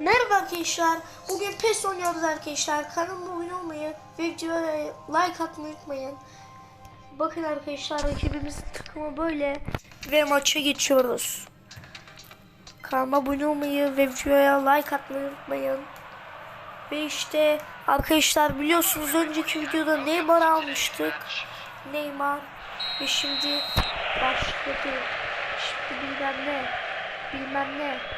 Merhaba arkadaşlar. Bugün PES oynuyoruz arkadaşlar. Kanalıma abone olmayı ve videoya like atmayı unutmayın. Bakın arkadaşlar rakibimizin takımı böyle ve maça geçiyoruz. Kanalıma abone olmayı ve videoya like atmayı unutmayın. Ve işte arkadaşlar biliyorsunuz önceki videoda Neymar almıştık. Neymar ve şimdi başladı. Şimdi bilmem ne. Bilmem ne.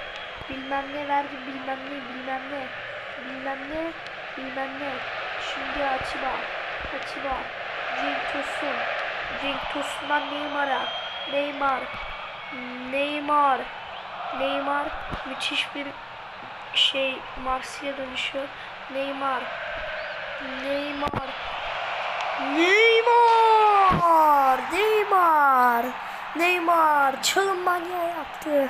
Bilmem ne verdi bilmem ne bilmem ne. Bilmem ne bilmem ne. Şimdi Atiba. Atiba. Cenk Tosun. Cenk Tosun'dan Neymar'a. Neymar. Neymar. Neymar müthiş bir şey Marsilya dönüşü. Neymar. Neymar. Neymar. Neymar. Neymar çalım manyağı yaptı.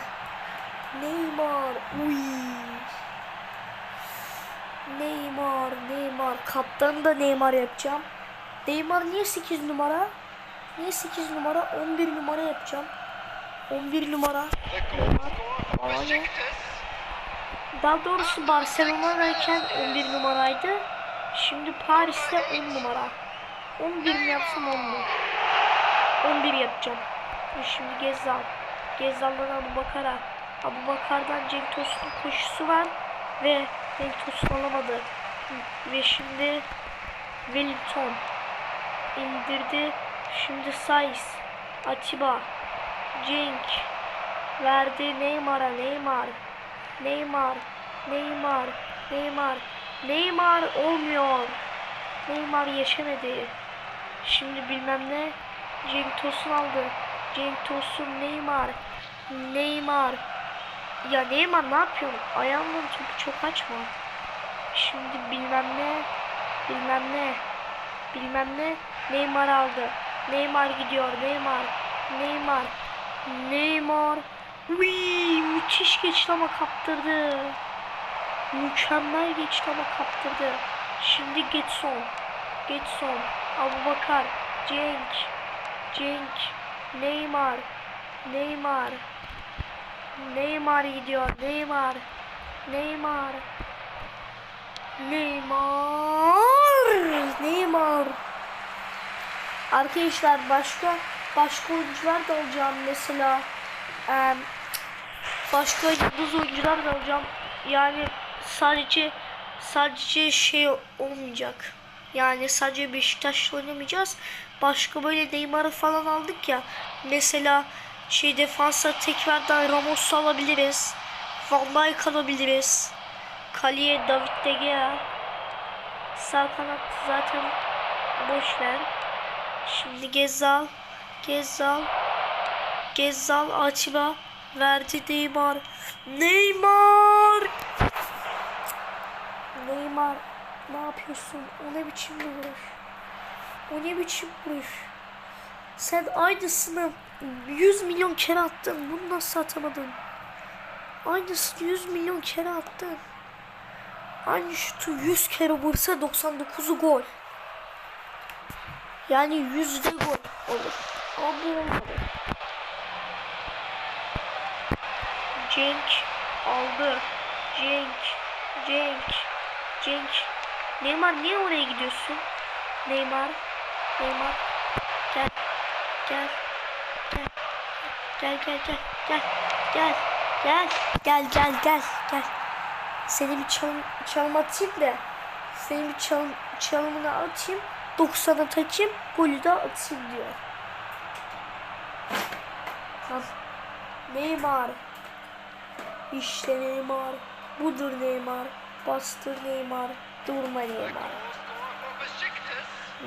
Neymar. Uy. Neymar. Neymar. Kaptanı da Neymar yapacağım. Neymar niye 8 numara? Niye 8 numara? 11 numara yapacağım. 11 numara. Neymar. Daha doğrusu Barcelona'dayken 11 numaraydı. Şimdi Paris'te 10 numara. 11 mi yapsam 10 mu? 11 yapacağım. Şimdi Gezzal. Gezzal'dan Abu Bakar'a. Abu Bakar'dan Cenk Tosun'un koşusu var. Ve Cenk Tosun alamadı. Ve şimdi Wellington indirdi. Şimdi Saiz. Atiba. Cenk. Verdi Neymar'a. Neymar. Neymar. Neymar. Neymar. Neymar olmuyor. Neymar yaşamadı. Şimdi bilmem ne. Cenk Tosun aldı. Cenk Tosun Neymar. Neymar. Ya Neymar ne yapıyorsun? Ayağından topu çok açma. Şimdi bilmem ne. Bilmem ne. Bilmem ne. Neymar aldı. Neymar gidiyor. Neymar. Neymar. Neymar. Uy, müthiş geçti ama kaptırdı. Mükemmel geçti ama kaptırdı. Şimdi Getson. Getson. Abu Bakar. Cenk. Cenk. Neymar. Neymar. Neymar gidiyor. Neymar. Neymar. Neymar. Neymar. Arkadaşlar başka başka oyuncular da alacağım mesela. Eee başka yıldız oyuncular da alacağım. Yani sadece sadece şey olmayacak. Yani sadece Beşiktaş'la oynamayacağız. Başka böyle Neymar'ı falan aldık ya. Mesela şey defansa tekrardan Ramos'u alabiliriz. Van Dijk alabiliriz. Kaleye David De Gea. Sağ kanat zaten boş. Şimdi Gezal. Gezal. Gezal Atiba. Verdi Neymar. Neymar. Neymar. Ne yapıyorsun? O ne biçim vuruş? O ne biçim vuruş? Sen aynısını 100 milyon kere attın. Bunu nasıl atamadın? Aynısını 100 milyon kere attın. Aynı şutu 100 kere vursa 99'u gol. Yani yüzde gol olur. Ama bu olmadı. Cenk aldı. Cenk. Cenk. Cenk. Neymar niye oraya gidiyorsun? Neymar. Neymar. Gel. Gel. Gel gel gel. Gel. Gel. Gel. Gel gel gel. Gel. Seni bir çalım, çalım atayım da. Seni bir çalım, çalımını atayım. 90'a takayım. Golü de atayım diyor. Lan. Neymar. İşte Neymar. Budur Neymar. Bastır Neymar. Durma Neymar.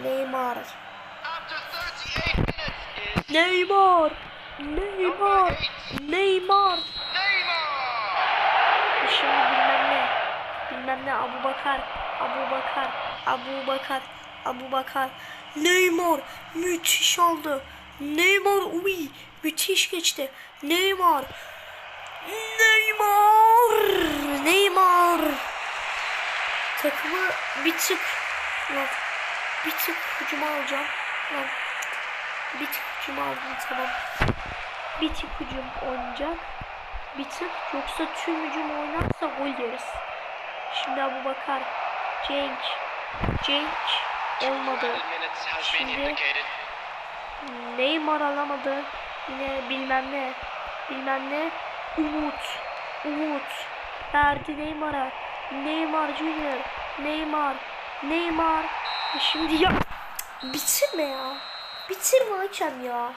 Neymar. Neymar. Neymar. Neymar. Şimdi bilmem ne. Bilmem ne Abu Bakar. Abu Bakar. Abu Bakar. Abu Bakar. Neymar. Müthiş oldu. Neymar uy. Müthiş geçti. Neymar. Neymar. Neymar. Takımı bir tık lan, bir tık hücuma alacağım. Lan, bir tık hücuma aldım tamam. Bir hücum oynayacak. bir tık yoksa tüm hücum oynarsa gol yeriz. Şimdi Abu Bakar, Cenk, Cenk olmadı. Şimdi-. Neymar alamadı. Yine bilmem ne. Bilmem ne. Umut. Umut. Verdi Neymar'a. Neymar Junior. Neymar. Neymar. E Şimdi ya. Bitirme ya. Bitirme Hakem ya.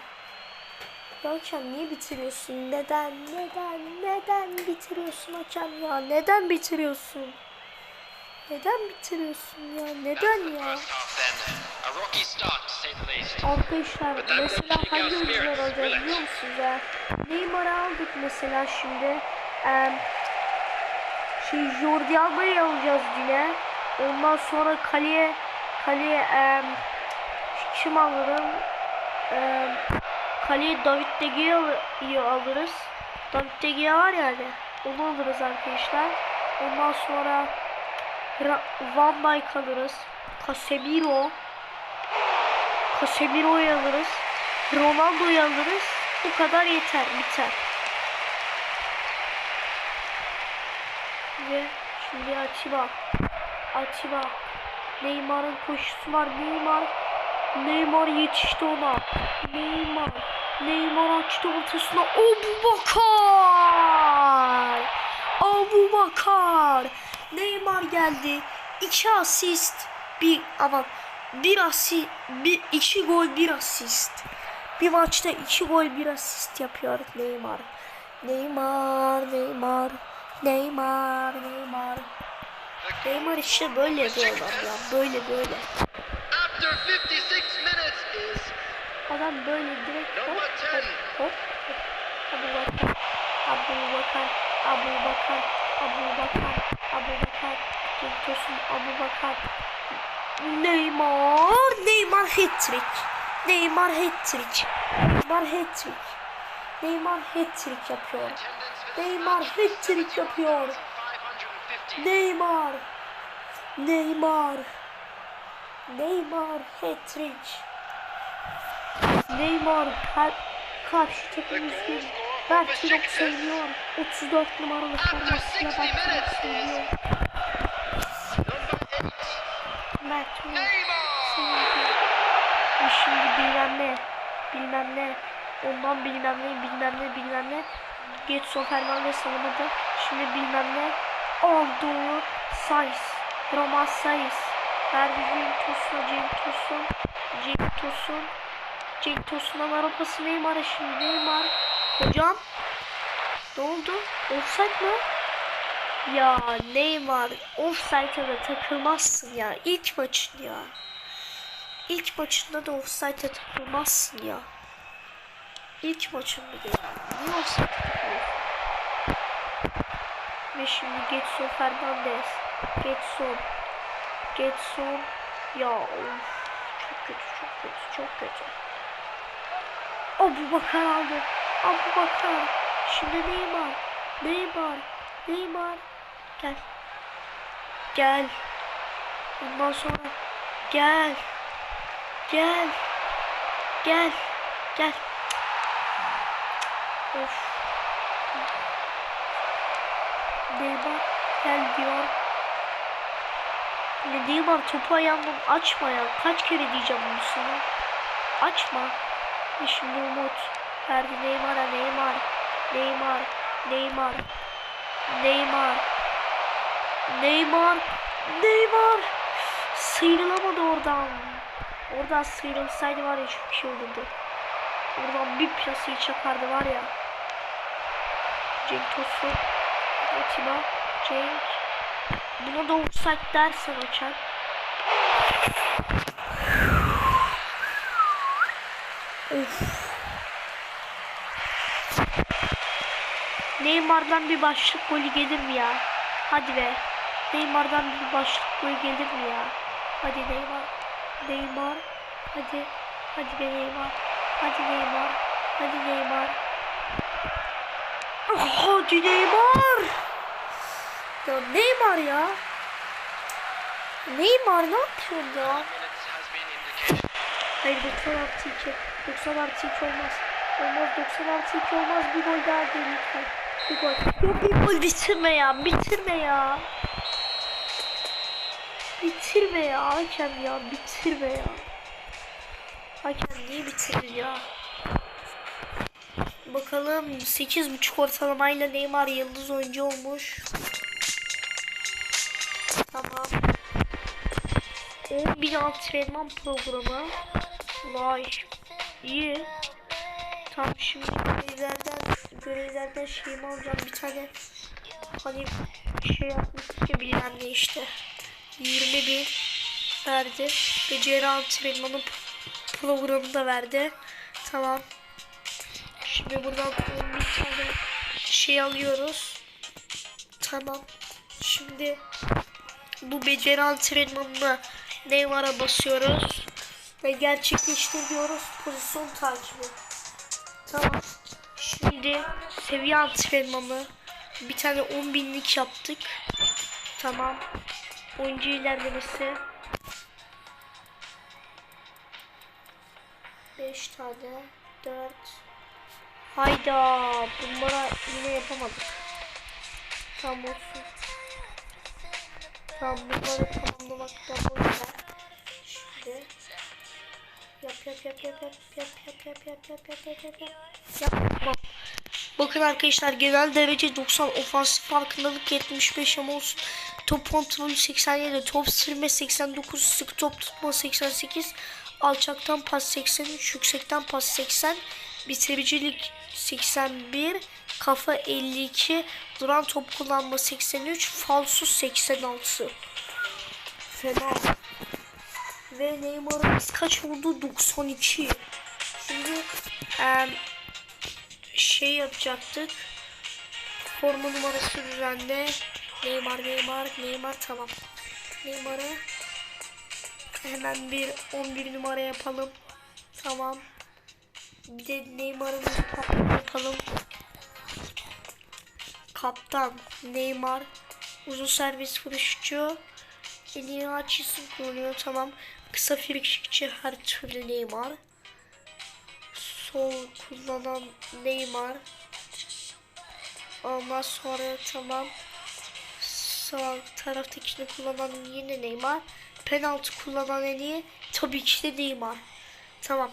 Hakem niye bitiriyorsun? Neden? Neden? Neden bitiriyorsun Hakem ya? Neden bitiriyorsun? Neden bitiriyorsun ya? Neden ya? Arkadaşlar mesela hangi oyuncular alacağız biliyor musunuz ya? Neymar'ı aldık mesela şimdi. Em, şey Jordi Alba'yı alacağız yine. Ondan sonra kaleye kaleye em, kim alırım? Em, kaleye David De Gea'yı alırız. David De Gea var yani. Onu alırız arkadaşlar. Ondan sonra Ra- Van Dijk alırız. Casemiro. Casemiro'yu alırız. Ronaldo'yu alırız. Bu kadar yeter, biter. Ve şimdi Atiba. Atiba. Neymar'ın koşusu var. Neymar. Neymar yetişti ona. Neymar. Neymar açtı ortasına. Abu Bakar. Abu Bakar. Neymar geldi. İki asist. Bir aman bir asist, bir iki gol, bir asist. Bir maçta iki gol, bir asist yapıyor Neymar. Neymar, Neymar, Neymar, Neymar. Neymar işte böyle yapıyorlar ya, böyle böyle. After 56 minutes is Adam böyle direkt hop hop 10. hop. Abu Bakar, Abu Bakar, Abu Bakar, Abu Bakar, Abu Bakar, Tosun, Abu Bakar. Neymar, Neymar hat-trick. Neymar hat-trick. Neymar hat-trick. Neymar hat-trick yapıyor. Neymar hat-trick yapıyor. 550. Neymar. Neymar. Neymar hat-trick. Neymar her karşı takım üzgün. Bertilok seviniyor. 34 numaralı formasıyla Bertilok seviniyor. Number 8. Bertilok Neymar. seviniyor. Ve şimdi bilmem ne. Bilmem ne. Ondan bilmem ne, bilmem ne, bilmem ne. Getson Fernandez alamadı. Şimdi bilmem ne. Oldu. Sayıs. Roman Sayıs. Verdi Cenk Tosun'a Cenk Tosun. Cenk Tosun. Cenk Tosun'dan arabası Neymar'a şimdi Neymar. Hocam. Ne oldu? Offside mı? Ya Neymar offside'a da takılmazsın ya. İlk maçın ya. İlk maçında da offside'a takılmazsın ya. İlk maçında da ya. Niye offside'a takılıyorsun? Ve şimdi Getson Fernandez. Getson. Getson. Ya of. Çok kötü, çok kötü, çok kötü. Abu Bakar aldı. Abu Bakar. Şimdi Neymar. Neymar. Neymar. Gel. Gel. Ondan sonra gel. Gel. Gel. Gel. Of. Neymar gel diyor. Ne Neymar topu ayağından açma ya. Kaç kere diyeceğim bunu sana. Açma. Ve şimdi Umut. Verdi Neymar'a Neymar. Neymar. Neymar. Neymar. Neymar. Neymar. Sıyrılamadı oradan. Oradan sıyrılsaydı var ya çok şey olurdu. Oradan bir plasayı çakardı var ya. Cenk Tosun. Atiba. Cenk. Buna da offside dersen açar. Of. Neymar'dan bir başlık golü gelir mi ya? Hadi be. Neymar'dan bir başlık golü gelir mi ya? Hadi Neymar. Neymar. Hadi. Hadi be Neymar. Hadi Neymar. Hadi Neymar. Hadi Neymar. Ya Neymar ya. Neymar ne yapıyorsun ya? Hayır 90 artı 2. 90 artı 2 olmaz. Olmaz 90 artı 2 olmaz. Bir gol daha değil lütfen. Bir gol. Yok bir gol bitirme ya. Bitirme ya. Bitirme ya hakem ya. Bitirme ya. Hakem niye bitirir ya? Bakalım 8.5 ortalamayla Neymar yıldız oyuncu olmuş. Tamam. 10 bin antrenman programı. Vay. İyi. Tamam şimdi görevlerden görevlerden şeyimi alacağım. Bir tane hani şey yapmıştık ya bilmem ne işte. 20 bin verdi. Beceri antrenmanı programı da verdi. Tamam. Şimdi buradan bir tane şey alıyoruz. Tamam. Şimdi bu beceri antrenmanına Neymar'a basıyoruz ve gerçekleştir diyoruz pozisyon takibi Tamam. Şimdi seviye antrenmanı. Bir tane 10 binlik yaptık. Tamam. Oyuncu ilerlemesi. 5 tane. 4. Hayda. Bunlara yine yapamadık. Tamam olsun. Tamam bunları tamamlamaktan boşver. Şimdi. Yap yap yap yap yap yap yap yap yap yap yap yap yap yap Yapma. Bakın arkadaşlar genel derece 90 ofansif farkındalık 75 ama olsun. Top kontrolü 87, top sürme 89, sık top tutma 88, alçaktan pas 83, yüksekten pas 80, bitiricilik 81, kafa 52, duran top kullanma 83, falso 86. Fena. Ve Neymar'ımız kaç oldu? 92. Şimdi em, şey yapacaktık. Forma numarası düzenle. Neymar, Neymar, Neymar tamam. Neymar'ı hemen bir 11 numara yapalım. Tamam. Bir de Neymar'ımızı yapalım. Kaptan Neymar. Uzun servis vuruşçu. En iyi açısını kullanıyor tamam. Kısa frikikçi her türlü Neymar. Sol kullanan Neymar. Ondan sonra tamam. Sağ taraftakini kullanan yine Neymar. Penaltı kullanan en iyi tabii ki de Neymar. Tamam.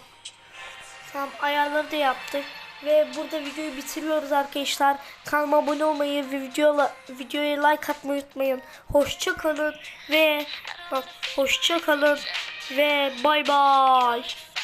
Tamam ayarları da yaptık. Ve burada videoyu bitiriyoruz arkadaşlar. Kanalıma abone olmayı ve videola, videoya like atmayı unutmayın. Hoşça kalın ve bak hoşça kalın ve bay bay.